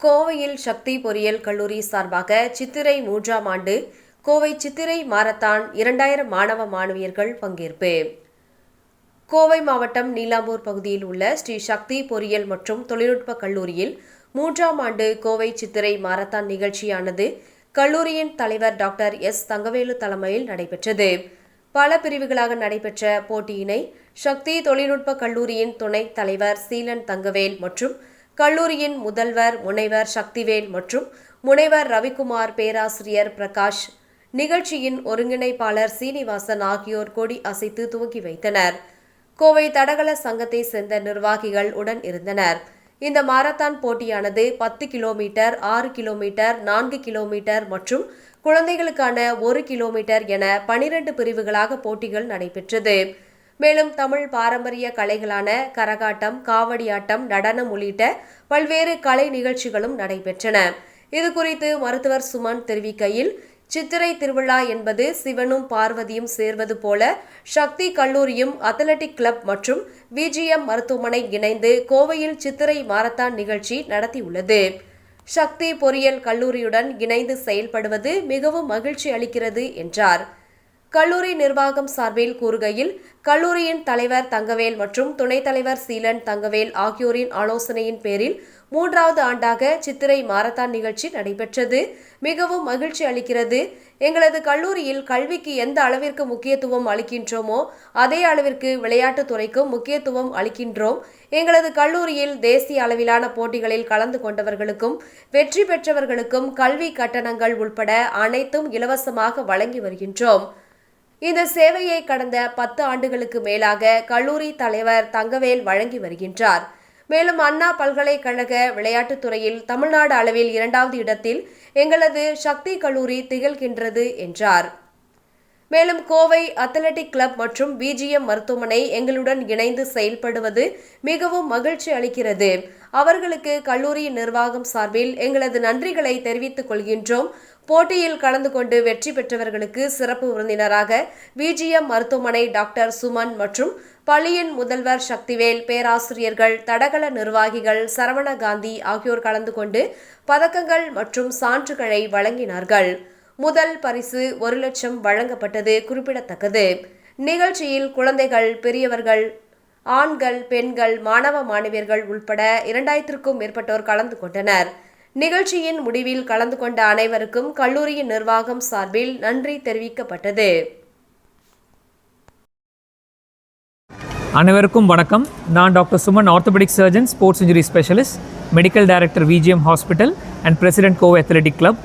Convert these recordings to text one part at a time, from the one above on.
கோவையில் சக்தி பொறியியல் கல்லூரி சார்பாக சித்திரை மூன்றாம் ஆண்டு கோவை சித்திரை மாரத்தான் இரண்டாயிரம் மாணவ மாணவியர்கள் பங்கேற்பு. கோவை மாவட்டம் நீலாம்பூர் பகுதியில் உள்ள ஸ்ரீ சக்தி பொறியியல் மற்றும் தொழில்நுட்ப கல்லூரியில் மூன்றாம் ஆண்டு கோவை சித்திரை மாரத்தான் நிகழ்ச்சியானது கல்லூரியின் தலைவர் டாக்டர் எஸ் தங்கவேலு தலைமையில் நடைபெற்றது. பல பிரிவுகளாக நடைபெற்ற போட்டியினை சக்தி தொழில்நுட்ப கல்லூரியின் துணைத் தலைவர் சீலன் தங்கவேல் மற்றும் கல்லூரியின் முதல்வர் முனைவர் சக்திவேல் மற்றும் முனைவர் ரவிக்குமார் பேராசிரியர் பிரகாஷ் நிகழ்ச்சியின் ஒருங்கிணைப்பாளர் சீனிவாசன் ஆகியோர் கொடி அசைத்து துவக்கி வைத்தனர். கோவை தடகள சங்கத்தை சேர்ந்த நிர்வாகிகள் உடன் இருந்தனர். இந்த மாரத்தான் போட்டியானது பத்து கிலோமீட்டர் ஆறு கிலோமீட்டர் நான்கு கிலோமீட்டர் மற்றும் குழந்தைகளுக்கான ஒரு கிலோமீட்டர் என பனிரெண்டு பிரிவுகளாக போட்டிகள் நடைபெற்றது. மேலும் தமிழ் பாரம்பரிய கலைகளான கரகாட்டம் காவடியாட்டம் நடனம் உள்ளிட்ட பல்வேறு கலை நிகழ்ச்சிகளும் நடைபெற்றன. இது குறித்து மருத்துவர் சுமன் தெரிவிக்கையில் சித்திரை திருவிழா என்பது சிவனும் பார்வதியும் சேர்வது போல சக்தி கல்லூரியும் அத்லட்டிக் கிளப் மற்றும் விஜிஎம் மருத்துவமனை இணைந்து கோவையில் சித்திரை மாரத்தான் நிகழ்ச்சி நடத்தியுள்ளது. சக்தி பொறியியல் கல்லூரியுடன் இணைந்து செயல்படுவது மிகவும் மகிழ்ச்சி அளிக்கிறது என்றார். கல்லூரி நிர்வாகம் சார்பில் கூறுகையில் கல்லூரியின் தலைவர் தங்கவேல் மற்றும் துணைத் தலைவர் சீலன் தங்கவேல் ஆகியோரின் ஆலோசனையின் பேரில் மூன்றாவது ஆண்டாக சித்திரை மாரத்தான் நிகழ்ச்சி நடைபெற்றது. மிகவும் மகிழ்ச்சி அளிக்கிறது. எங்களது கல்லூரியில் கல்விக்கு எந்த அளவிற்கு முக்கியத்துவம் அளிக்கின்றோமோ அதே அளவிற்கு விளையாட்டுத் துறைக்கும் முக்கியத்துவம் அளிக்கின்றோம். எங்களது கல்லூரியில் தேசிய அளவிலான போட்டிகளில் கலந்து கொண்டவர்களுக்கும் வெற்றி பெற்றவர்களுக்கும் கல்வி கட்டணங்கள் உட்பட அனைத்தும் இலவசமாக வழங்கி வருகின்றோம். இந்த சேவையை கடந்த பத்து ஆண்டுகளுக்கு மேலாக கல்லூரி தலைவர் தங்கவேல் வழங்கி வருகின்றார். மேலும் அண்ணா பல்கலைக்கழக விளையாட்டுத்துறையில் தமிழ்நாடு அளவில் இரண்டாவது இடத்தில் எங்களது சக்தி கல்லூரி திகழ்கின்றது என்றார். மேலும் கோவை அத்லட்டிக் கிளப் மற்றும் பிஜிஎம் மருத்துவமனை எங்களுடன் இணைந்து செயல்படுவது மிகவும் மகிழ்ச்சி அளிக்கிறது. அவர்களுக்கு கல்லூரி நிர்வாகம் சார்பில் எங்களது நன்றிகளை தெரிவித்துக் கொள்கின்றோம். போட்டியில் கலந்து கொண்டு வெற்றி பெற்றவர்களுக்கு சிறப்பு விருந்தினராக விஜிஎம் மருத்துவமனை டாக்டர் சுமன் மற்றும் பள்ளியின் முதல்வர் சக்திவேல் பேராசிரியர்கள் தடகள நிர்வாகிகள் சரவண காந்தி ஆகியோர் கலந்து கொண்டு பதக்கங்கள் மற்றும் சான்றுகளை வழங்கினார்கள். முதல் பரிசு ஒரு லட்சம் வழங்கப்பட்டது குறிப்பிடத்தக்கது. நிகழ்ச்சியில் குழந்தைகள் பெரியவர்கள் ஆண்கள் பெண்கள் மாணவ மாணவியர்கள் உள்பட இரண்டாயிரத்திற்கும் மேற்பட்டோர் கலந்து கொண்டனர். நிகழ்ச்சியின் முடிவில் கலந்து கொண்ட அனைவருக்கும் கல்லூரியின் நிர்வாகம் சார்பில் நன்றி தெரிவிக்கப்பட்டது. அனைவருக்கும் வணக்கம். நான் doctor Suman orthopaedic surgeon sports injury specialist medical director VGM hospital and president Kovai athletic club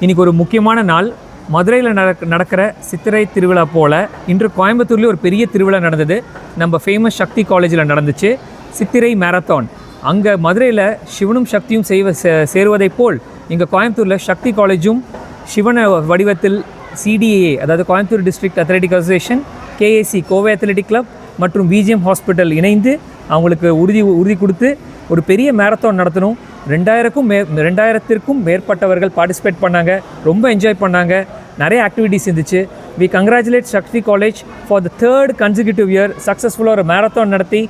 இன்றைக்கி ஒரு முக்கியமான நாள். மதுரையில் நடக் நடக்கிற சித்திரை திருவிழா போல் இன்று கோயம்புத்தூர்லேயும் ஒரு பெரிய திருவிழா நடந்தது. நம்ம ஃபேமஸ் சக்தி காலேஜில் நடந்துச்சு. சித்திரை மேரத்தான் அங்கே மதுரையில் சிவனும் சக்தியும் செய்வ சே- சேருவதைப் போல் இங்கே கோயம்புத்தூரில் சக்தி காலேஜும் சிவன வடிவத்தில் சிடிஏ அதாவது Coimbatore district athletic association KAC Kovai athletic club மற்றும் பிஜிஎம் ஹாஸ்பிட்டல் இணைந்து அவங்களுக்கு உறுதி உறுதி கொடுத்து ஒரு பெரிய மேரத்தான் நடத்தணும். ரெண்டாயிரக்கும் மே ரெண்டாயிரத்திற்கும் மேற்பட்டவர்கள் பார்ட்டிசிபேட் பண்ணாங்க. ரொம்ப என்ஜாய் பண்ணாங்க. நிறைய ஆக்டிவிட்டிஸ் இருந்துச்சு. We congratulate Sakthi college for the third consecutive year சக்ஸஸ்ஃபுல்லாக ஒரு மேரத்தான் நடத்தி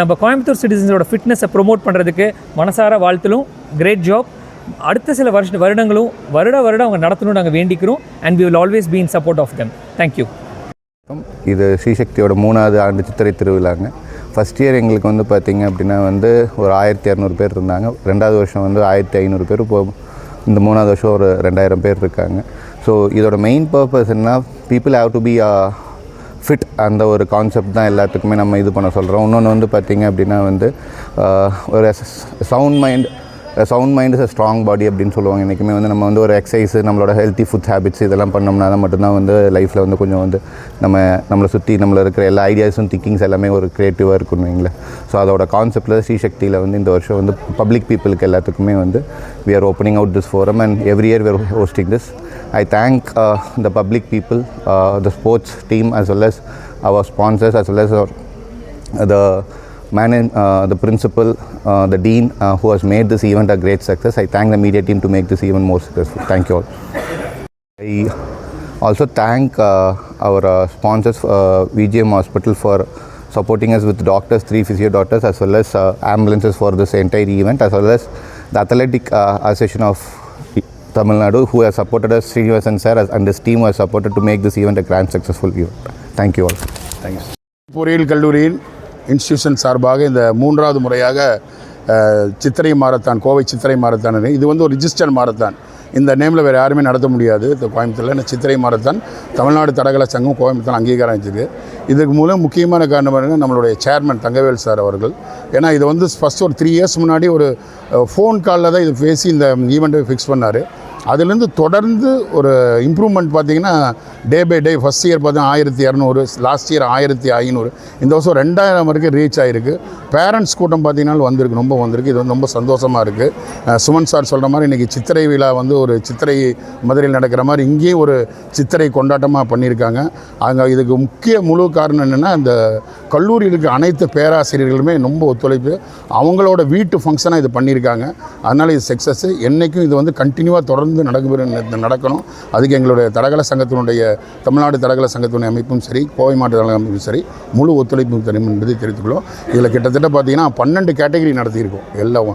நம்ம கோயம்புத்தூர் சிட்டிசன்ஸோட ஃபிட்னஸை ப்ரொமோட் பண்ணுறதுக்கு மனசார வாழ்த்தலும் கிரேட் ஜாப் அடுத்த சில வருஷ வருடங்களும் வருட வருடம் அவங்க நடத்தணும்னு நாங்கள் வேண்டிக்கிறோம். And we will always be in support of them thank you இது ஸ்ரீசக்தியோட மூணாவது ஆண்டு சித்திரை திருவிழாங்க. ஃபஸ்ட் இயர் எங்களுக்கு வந்து பார்த்திங்க அப்படின்னா வந்து ஒரு ஆயிரத்தி இரநூறு பேர் இருந்தாங்க. ரெண்டாவது வருஷம் வந்து ஆயிரத்தி ஐநூறு பேர். இப்போ இந்த மூணாவது வருஷம் ஒரு ரெண்டாயிரம் பேர் இருக்காங்க. ஸோ இதோட மெயின் பர்பஸ் என்ன? People have to be fit அந்த ஒரு கான்செப்ட் தான் எல்லாத்துக்குமே நம்ம இது பண்ண சொல்கிறோம் இன்னொன்று வந்து பார்த்திங்க அப்படின்னா வந்து uh, ஒரு sound mind sound mind is a strong body அப்படின்னு சொல்லுவாங்க என்றைக்குமே வந்து நம்ம வந்து ஒரு எக்ஸசைஸ் நம்மளோட ஹெல்த்தி ஃபுட் ஹேபிட்ஸ் இதெல்லாம் பண்ணோம்னா தான் மட்டும்தான் வந்து லைஃப்பில் வந்து கொஞ்சம் வந்து நம்ம நம்மளை சுற்றி நம்மள இருக்கிற எல்லா ஐடியாஸும் திங்கிங்ஸ் எல்லாமே ஒரு க்ரியேட்டிவாக இருக்குன்னு வைங்களேன். ஸோ அதோட கான்செப்டில் ஸ்ரீசக்தியில் வந்து இந்த வருஷம் வந்து பப்ளிக் பீப்புளுக்கு எல்லாத்துக்குமே வந்து we are opening out this forum and every year where hosting this I thank the public people the sports team as well as our sponsors as well as the the man uh, the principal uh, the dean uh, who has made this event a great success i thank the media team to make this even more successful thank you all i also thank uh, our uh, sponsors uh, vgm hospital for supporting us with doctors three physio doctors as well as uh, ambulances for this entire event as well as the Athletic uh, Association of Tamil Nadu, who has supported us, Srinivasan sir, and his team has supported to make this event a grand successful event. Thank you all. Thank you. பொறியியல் கல்லூரியின் Institution சார்பாக இந்த மூன்றாவது முறையாக Chithirai marathon Kovai Chithirai marathon இது வந்து ஒரு register marathon. இந்த நேமில் வேறு யாருமே நடத்த முடியாது. இந்த கோயம்புத்தூரில் இந்த சித்திரை மாரத்தான் தமிழ்நாடு தடகள சங்கம் கோயம்புத்தூர் அங்கீகாரம் வச்சிருக்கு இதுக்கு மூலம் முக்கியமான காரணம் பாருங்கள் நம்மளுடைய சேர்மன் தங்கவேல் சார் அவர்கள். ஏன்னா இது வந்து ஃபஸ்ட் ஒரு த்ரீ இயர்ஸ் முன்னாடி ஒரு ஃபோன் காலில் தான் இது பேசி இந்த ஈவெண்ட்டை ஃபிக்ஸ் பண்ணார். அதுலேருந்து தொடர்ந்து ஒரு இம்ப்ரூவ்மெண்ட் பார்த்தீங்கன்னா day by day first year பார்த்தீங்கன்னா ஆயிரத்தி இரநூறு லாஸ்ட் இயர் ஆயிரத்தி ஐநூறு. இந்த வருஷம் ரெண்டாயிரம் வரைக்கும் ரீச் ஆகிருக்கு பேரண்ட்ஸ் கூட்டம் பார்த்தீங்கன்னா வந்திருக்கு ரொம்ப வந்திருக்கு. இது வந்து ரொம்ப சந்தோஷமாக இருக்குது சுமன் சார் சொல்கிற மாதிரி இன்றைக்கி சித்திரை விழா வந்து ஒரு சித்திரை மதுரையில் நடக்கிற மாதிரி இங்கேயும் ஒரு சித்திரை கொண்டாட்டமாக பண்ணியிருக்காங்க. அங்கே இதுக்கு முக்கிய முழு காரணம் என்னென்னா இந்த கல்லூரியில் இருக்க அனைத்து பேராசிரியர்களுமே ரொம்ப ஒத்துழைப்பு. அவங்களோட வீட்டு ஃபங்க்ஷனாக இது பண்ணியிருக்காங்க. அதனால் இது சக்ஸஸ் என்றைக்கும் இது வந்து கண்டினியூவாக தொடர்ந்து நடக்கும் நடக்கணும். அதுக்கு எங்களுடைய தடகள சங்கத்தினுடைய தமிழ்நாடு தடகள சங்கத்தினுடைய அமைப்பும் சரி கோவை மாவட்ட தடகள அமைப்பும் சரி முழு ஒத்துழைப்பு தரும் என்பதை தெரிவித்துக்கொள்ளும் இதில் கிட்டத்தட்ட பார்த்தீங்கன்னா பன்னெண்டு கேட்டகரி நடத்தியிருக்கோம். எல்லாம்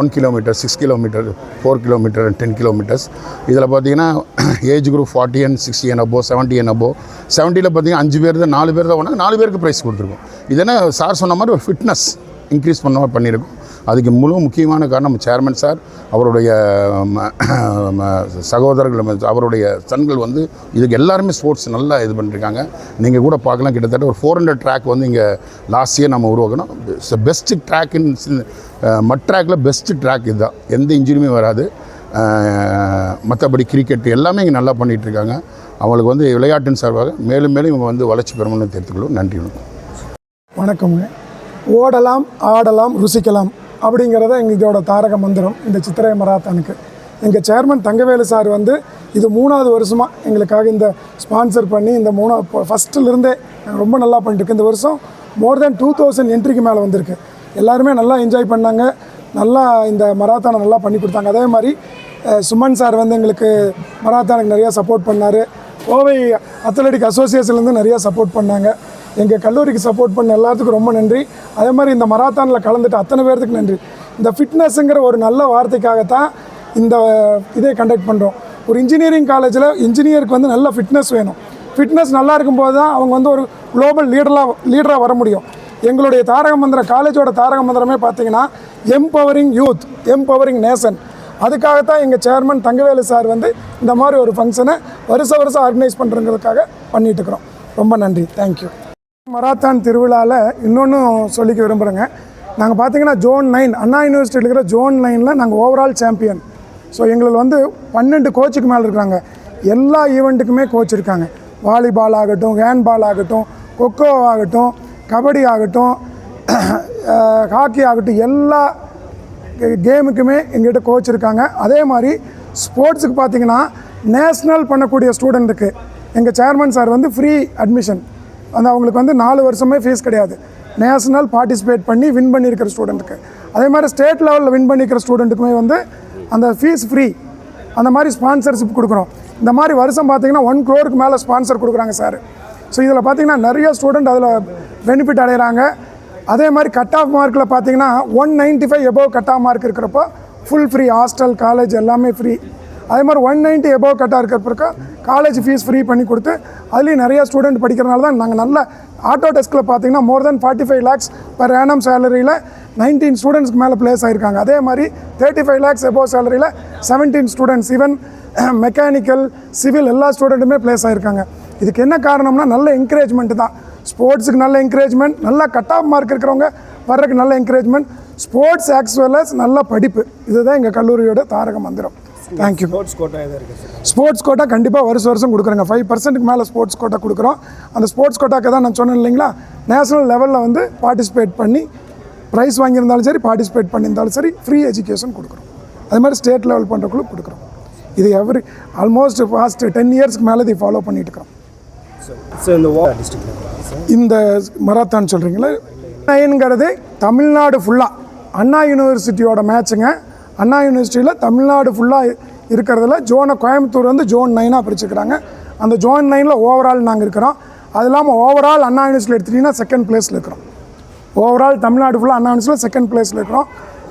one kilometre six kilometre four kilometre ten kilometres. இதில் பார்த்தீங்கன்னா age group forty and sixty and above seventy and above செவன்ட்டியில் பார்த்தீங்கன்னா அஞ்சு பேர் தான் நாலு பேர் தான் ஒன்று நாலு பேருக்கு ப்ரைஸ் கொடுத்துருக்கோம். இது என்ன சார் சொன்ன மாதிரி ஒரு ஃபிட்னஸ் இன்க்ரீஸ் பண்ண மாதிரி பண்ணியிருக்கோம். அதுக்கு முழு முக்கியமான காரணம் சேர்மன் சார் அவருடைய ம- ம- சகோதரர்கள் அவருடைய சன்கள் வந்து இதுக்கு எல்லாருமே ஸ்போர்ட்ஸ் நல்லா இது பண்ணியிருக்காங்க நீங்கள் கூட பார்க்கலாம் கிட்டத்தட்ட ஒரு ஃபோர் ஹண்ட்ரட் ட்ராக் வந்து இங்கே லாஸ்ட் இயர் நம்ம உருவாக்கணும். பெஸ்ட் ட்ராக் இன் மட் ட்ராக்கில் பெஸ்ட் ட்ராக் இதுதான். எந்த இன்ஜுரியுமே வராது. மற்றபடி கிரிக்கெட் எல்லாமே இங்கே நல்லா பண்ணிகிட்டு இருக்காங்க அவங்களுக்கு வந்து விளையாட்டின் சார்பாக மேலும் மேலும் இவங்க வந்து வளர்ச்சி பெறணும்னு தெரிந்துக்கொள்ளும் நன்றி வணக்கம். வணக்கம்ங்க. ஓடலாம் ஆடலாம் ருசிக்கலாம். அப்படிங்கிறத எங்கள் இதோட தாரக மந்திரம் இந்த சித்திரை மராத்தானுக்கு. எங்கள் சேர்மன் தங்கவேலு சார் வந்து இது மூணாவது வருஷமாக எங்களுக்காக இந்த ஸ்பான்சர் பண்ணி இந்த மூணா ஃபஸ்ட்டுலேருந்தே ரொம்ப நல்லா பண்ணிட்டுருக்கு. இந்த வருஷம் மோர் தென் டூ தௌசண்ட் என்ட்ரிக்கு மேலே வந்திருக்கு. எல்லாருமே நல்லா என்ஜாய் பண்ணாங்க. நல்லா இந்த மராத்தானை நல்லா பண்ணி கொடுத்தாங்க. அதே மாதிரி சுமன் சார் வந்து எங்களுக்கு மராத்தானுக்கு நிறையா சப்போர்ட் பண்ணார். கோவை அத்லெட்டிக் அசோசியேஷன்லேருந்து நிறையா சப்போர்ட் பண்ணாங்க. எங்கள் கல்லூரிக்கு சப்போர்ட் பண்ண எல்லாத்துக்கும் ரொம்ப நன்றி. அதே மாதிரி இந்த மராத்தானில் கலந்துட்டு அத்தனை பேர்த்துக்கு நன்றி. இந்த ஃபிட்னஸ்ங்கிற ஒரு நல்ல வார்த்தைக்காகத்தான் இந்த இதே கண்டக்ட் பண்ணுறோம் ஒரு இன்ஜினியரிங் காலேஜில் இன்ஜினியருக்கு வந்து நல்ல ஃபிட்னஸ் வேணும். ஃபிட்னஸ் நல்லா இருக்கும்போது தான் அவங்க வந்து ஒரு குளோபல் லீடராக லீடராக வர முடியும். எங்களுடைய தாரக மந்திரம் காலேஜோட தாரக மந்திரமே பார்த்தீங்கன்னா எம்பவரிங் யூத் எம்பவரிங் நேஷன் அதுக்காகத்தான் எங்கள் சேர்மன் தங்கவேலு சார் வந்து இந்த மாதிரி ஒரு ஃபங்க்ஷனை வருஷ வருஷம் ஆர்கனைஸ் பண்ணுறதுக்காக பண்ணிகிட்டு இருக்கிறோம். ரொம்ப நன்றி. தேங்க்யூ மராத்தான் திருவிழாவில் இன்னொன்றும் சொல்லிக்க விரும்புகிறேங்க நாங்கள் பார்த்தீங்கன்னா ஜோன் நைன் அண்ணா யூனிவர்சிட்டியில் இருக்கிற ஜோன் நைனில் நாங்கள் ஓவரால் சாம்பியன் ஸோ எங்களுக்கு வந்து பன்னெண்டு கோச்சுக்கு மேலே இருக்காங்க எல்லா ஈவெண்ட்டுக்குமே கோச் இருக்காங்க. வாலிபால் ஆகட்டும் ஹேண்ட்பால் ஆகட்டும் கொக்கோ ஆகட்டும் கபடி ஆகட்டும் ஹாக்கி ஆகட்டும் எல்லா கேமுக்குமே எங்கள்கிட்ட கோச் இருக்காங்க. அதே மாதிரி ஸ்போர்ட்ஸுக்கு பார்த்தீங்கன்னா நேஷ்னல் பண்ணக்கூடிய ஸ்டூடெண்ட்டுக்கு எங்கள் சேர்மன் சார் வந்து ஃப்ரீ அட்மிஷன் அந்த அவங்களுக்கு வந்து நாலு வருஷமே ஃபீஸ் கிடையாது. நேஷ்னல் பார்ட்டிசிபேட் பண்ணி வின் பண்ணியிருக்கிற ஸ்டூடெண்ட்டுக்கு அதே மாதிரி ஸ்டேட் லெவலில் வின் பண்ணியிருக்கிற ஸ்டூடெண்ட்டுக்குமே வந்து அந்த ஃபீஸ் ஃப்ரீ அந்த மாதிரி ஸ்பான்சர்ஷிப் கொடுக்குறோம். இந்த மாதிரி வருஷம் பார்த்தீங்கன்னா ஒன் க்ரோருக்கு மேலே ஸ்பான்சர் கொடுக்குறாங்க சார் ஸோ இதில் பார்த்தீங்கன்னா நிறைய ஸ்டூடெண்ட் அதில் பெனிஃபிட் அடைகிறாங்க அதே மாதிரி கட் ஆஃப் மார்க்கில் பார்த்தீங்கன்னா one ninety five above cut off mark இருக்கிறப்போ ஃபுல் ஃப்ரீ ஹாஸ்டல் காலேஜ் எல்லாமே ஃப்ரீ அதே மாதிரி ஒன் நைன்ட்டி எபோவ் கட்டாக இருக்கிறப்ப காலேஜ் ஃபீஸ் ஃப்ரீ பண்ணி கொடுத்து அதுலேயும் நிறையா ஸ்டூடெண்ட் படிக்கிறனால தான் நாங்கள் நல்ல ஆட்டோ டெஸ்கில் பார்த்தீங்கன்னா more then forty five lakhs per annum சேலரியில் nineteen ஸ்டூடெண்ட்ஸ்க்கு மேலே ப்ளேஸ் ஆகிருக்காங்க அதே மாதிரி thirty five lakhs above சேலரியில் seventeen students even mechanical civil எல்லா ஸ்டூடெண்ட்டுமே ப்ளேஸ் ஆகிருக்காங்க இதுக்கு என்ன காரணம்னா நல்ல என்கரேஜ்மெண்ட் தான். ஸ்போர்ட்ஸுக்கு நல்ல என்கரேஜ்மெண்ட் நல்லா கட் ஆஃப் மார்க் இருக்கிறவங்க வர்றதுக்கு நல்ல என்கரேஜ்மெண்ட் ஸ்போர்ட்ஸ் ஆக்ஸ் வெல் நல்ல படிப்பு. இதுதான் எங்கள் கல்லூரியோட தாரக மந்திரம். தேங்க்யூ ஸ்போர்ட்ஸ் கோட்டா கண்டிப்பாக வருஷம் வருஷம் கொடுக்குறோங்க. ஃபைவ் பர்சன்ட்டுக்கு மேலே ஸ்போர்ட்ஸ் கோட்டா கொடுக்குறோம். அந்த ஸ்போர்ட்ஸ் கோட்டாக்கு தான் நான் சொன்னேன் இல்லைங்களா? நேஷனல் லெவலில் வந்து பார்ட்டிசிபேட் பண்ணி ப்ரைஸ் வாங்கியிருந்தாலும் சரி பார்ட்டிசிபேட் பண்ணியிருந்தாலும் சரி ஃப்ரீ எஜுகேஷன் கொடுக்குறோம். அது மாதிரி ஸ்டேட் லெவல் பண்ணுறக்குள்ள கொடுக்குறோம். இது எவ்ரி ஆல்மோஸ்ட் ஃபாஸ்ட் டென் இயர்ஸ்க்கு மேலே இதை ஃபாலோ பண்ணிட்டு இருக்கிறோம் ஸோ இந்த மராத்தான் சொல்கிறீங்களா நைன்கிறது தமிழ்நாடு ஃபுல்லாக அண்ணா யூனிவர்சிட்டியோட மேட்சுங்க அண்ணா யூனிவர்சிட்டியில் தமிழ்நாடு ஃபுல்லாக இருக்கிறதுல ஜோனை கோயம்புத்தூர் வந்து ஜோன் நைனாக பிரிச்சுக்கிறாங்க. அந்த ஜோன் நைனில் ஓவரால் நாங்கள் இருக்கிறோம். அது இல்லாமல் ஓவரால் அண்ணா யூனிவர்சிட்டியில் எடுத்துட்டிங்கன்னா செகண்ட் பிளேஸில் இருக்கிறோம். ஓவரால் தமிழ்நாடு ஃபுல்லாக அண்ணா யூனிவர்சிட்டியில் செகண்ட் பிளேஸில் இருக்கிறோம்.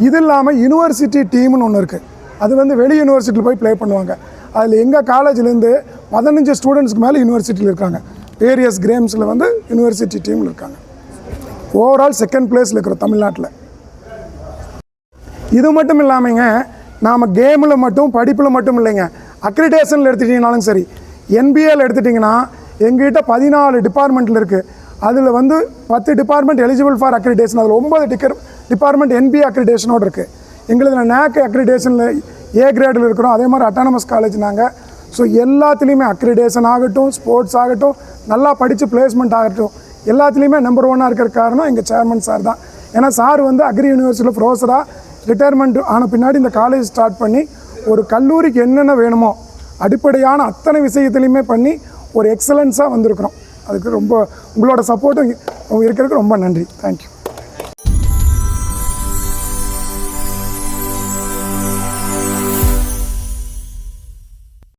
இது இல்லாமல் யூனிவர்சிட்டி டீம்னு ஒன்று இருக்குது அது வந்து வெளி யூனிவர்சிட்டியில் போய் ப்ளே பண்ணுவாங்க. அதில் எங்கள் காலேஜ்லேருந்து பதினஞ்சு ஸ்டூடெண்ட்ஸ்க்கு மேலே யூனிவர்சிட்டியில் இருக்காங்க. வேரியஸ் கிரேம்ஸில் வந்து யூனிவர்சிட்டி டீமில் இருக்காங்க. ஓவரால் செகண்ட் பிளேஸில் இருக்கிறோம் தமிழ்நாட்டில். இது மட்டும் இல்லாமங்க நாம் கேமில் மட்டும் படிப்பில் மட்டும் இல்லைங்க. அக்ரிடேஷனில் எடுத்துட்டிங்கனாலும் சரி என்பிஏல எடுத்துட்டிங்கன்னா எங்ககிட்ட பதினாலு டிபார்ட்மெண்ட்டில் இருக்குது அதில் வந்து பத்து டிபார்ட்மெண்ட் எலிஜிபிள் ஃபார் அக்ரிடேஷன் அதில் ஒன்பது டிக்கர் டிபார்ட்மெண்ட் என்பிஏ அக்ரிடேஷனோடு இருக்குது எங்களுதுல நேக் அக்ரிடேஷனில் ஏ கிரேடில் இருக்கிறோம். அதே மாதிரி அட்டானமஸ் காலேஜ் நாங்கள் ஸோ எல்லாத்துலேயுமே அக்ரிடேஷன் ஆகட்டும் ஸ்போர்ட்ஸ் ஆகட்டும் நல்லா படித்து பிளேஸ்மெண்ட் ஆகட்டும் எல்லாத்துலேயுமே நம்பர் ஒன்னாக இருக்கிற காரணம் எங்கள் சேர்மன் சார் தான். ஏன்னா சார் வந்து அக்ரி யூனிவர்சிட்டியில் ப்ரொஃபஸராக ரிட்டையர்மெண்ட் ஆன பின்னாடி இந்த காலேஜ் ஸ்டார்ட் பண்ணி ஒரு கல்லூரிக்கு என்னென்ன வேணுமோ அடிப்படையான அத்தனை விஷயத்துலையுமே பண்ணி ஒரு எக்ஸலன்ஸாக வந்திருக்கிறோம். அதுக்கு ரொம்ப உங்களோட சப்போர்ட்டும் இருக்கிறதுக்கு ரொம்ப நன்றி. தேங்க்யூ